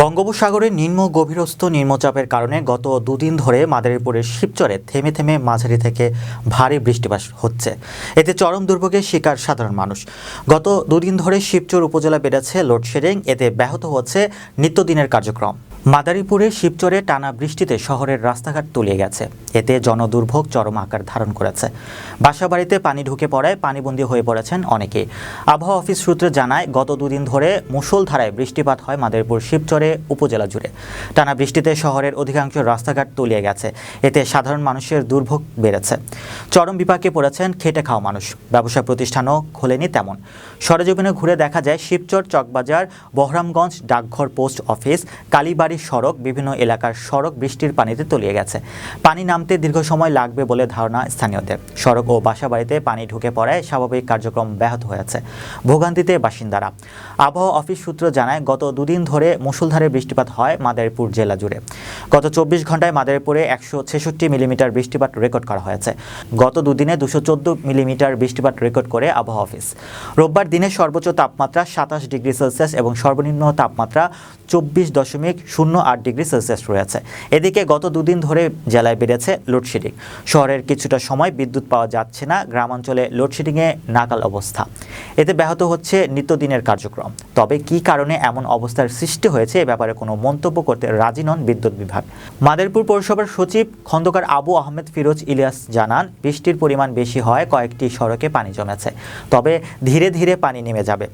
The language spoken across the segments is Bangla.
বঙ্গোপসাগরে নিম্ন গভীরস্থ নিম্নচাপের কারণে গত দুদিন ধরে মাদারীপুরের শিবচরে থেমে থেমে মাঝারি থেকে ভারী বৃষ্টিপাত হচ্ছে। এতে চরম দুর্ভোগের শিকার সাধারণ মানুষ। গত দুদিন ধরে শিবচর উপজেলা বেড়েছে লোডশেডিং। এতে ব্যাহত হচ্ছে নিত্যদিনের কার্যক্রম। মাদারীপুরে শিবচরে টানা বৃষ্টিতে শহরের রাস্তাঘাট তলিয়ে গেছে। এতে জনদুর্ভোগ চরম আকার ধারণ করেছে। বাসাবাড়িতে পানি ঢুকে পড়ায় পানিবন্দী হয়ে পড়েছেন অনেকে। আবহাওয়া অফিস সূত্রে জানায়, গত দুদিন ধরে মুষলধারায় বৃষ্টিপাত হয় মাদারীপুর শিবচরে উপজেলা জুড়ে। টানা বৃষ্টিতে শহরের অধিকাংশ রাস্তাঘাট তলিয়ে গেছে। এতে সাধারণ মানুষের দুর্ভোগ বেড়েছে। চরম বিপাকে পড়েছেন খেটে খাওয়া মানুষ। ব্যবসা প্রতিষ্ঠানও খোলেনি তেমন। সরেজমিনে ঘুরে দেখা যায়, শিবচর চকবাজার, বহরামগঞ্জ, ডাকঘর পোস্ট অফিস, কালীবাড়ি সড়ক বিভিন্ন এলাকার সড়ক বৃষ্টির পানিতে তলিয়ে গেছে। পানি নামতে দীর্ঘ সময় লাগবে বলে ধারণা স্থানীয়দের। সড়ক ও বাসাবাড়িতে পানি ঢুকে পড়ায় স্বাভাবিক কার্যক্রম ব্যাহত হয়েছে। ভোগান্তিতে বাসিন্দারা। আবহাওয়া অফিস সূত্র জানায়, গত দুদিন ধরে মুষলধারে বৃষ্টিপাত হয় মাদারীপুর জেলা জুড়ে। গত চব্বিশ ঘন্টায় মাদারীপুরে একশো ছেষট্টি মিলিমিটার বৃষ্টিপাত রেকর্ড করা হয়েছে। গত দুদিনে দুশো চোদ্দ মিলিমিটার বৃষ্টিপাত রেকর্ড করে আবহাওয়া অফিস। রোববার দিনে সর্বোচ্চ তাপমাত্রা সাতাশ ডিগ্রি সেলসিয়াস এবং সর্বনিম্ন তাপমাত্রা চব্বিশ দশমিক শূন্য আট ডিগ্রি সেলসিয়াস রয়েছে। এদিকে গত দুদিন ধরে জেলায় বেড়েছে লোডশেডিং। শহরের কিছুটা সময় বিদ্যুৎ পাওয়া যাচ্ছে না, গ্রামাঞ্চলে লোডশেডিংয়ে নাকাল অবস্থা। এতে ব্যাহত হচ্ছে নিত্যদিনের কার্যক্রম। তবে কী কারণে এমন অবস্থার সৃষ্টি হয়েছে এ ব্যাপারে কোনো মন্তব্য করতে রাজি নন বিদ্যুৎ বিভাগ। মাদারীপুর পৌরসভার সচিব খন্দকার আবু আহমেদ ফিরোজ ইলিয়াস জানান, বৃষ্টির পরিমাণ বেশি হয়, কয়েকটি সড়কে পানি জমেছে। তবে ধীরে ধীরে পানি নেমে যাবে।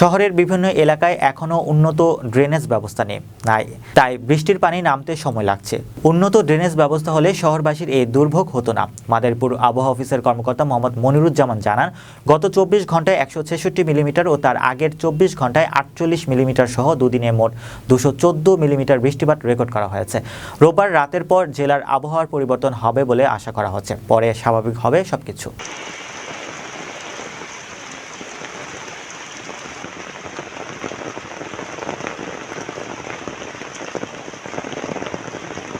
শহরের বিভিন্ন এলাকায় এখনও উন্নত ড্রেনেজ ব্যবস্থা নেই। নাই তাই বৃষ্টির পানি নামতে সময় লাগছে। উন্নত ড্রেনেজ ব্যবস্থা হলে শহরবাসীর এই দুর্ভোগ হতো না। মাদারীপুর আবহাওয়া অফিসের কর্মকর্তা মোহাম্মদ মনিরুজ্জামান জানান, গত চব্বিশ ঘন্টায় একশো ছেষট্টি মিলিমিটার ও তার আগের চব্বিশ ঘন্টায় আটচল্লিশ মিলিমিটার সহ দুদিনে মোট দুশো চোদ্দ মিলিমিটার বৃষ্টিপাত রেকর্ড করা হয়েছে। রোববার রাতের পর জেলার আবহাওয়ার পরিবর্তন হবে বলে আশা করা হচ্ছে। পরে স্বাভাবিক হবে সবকিছু।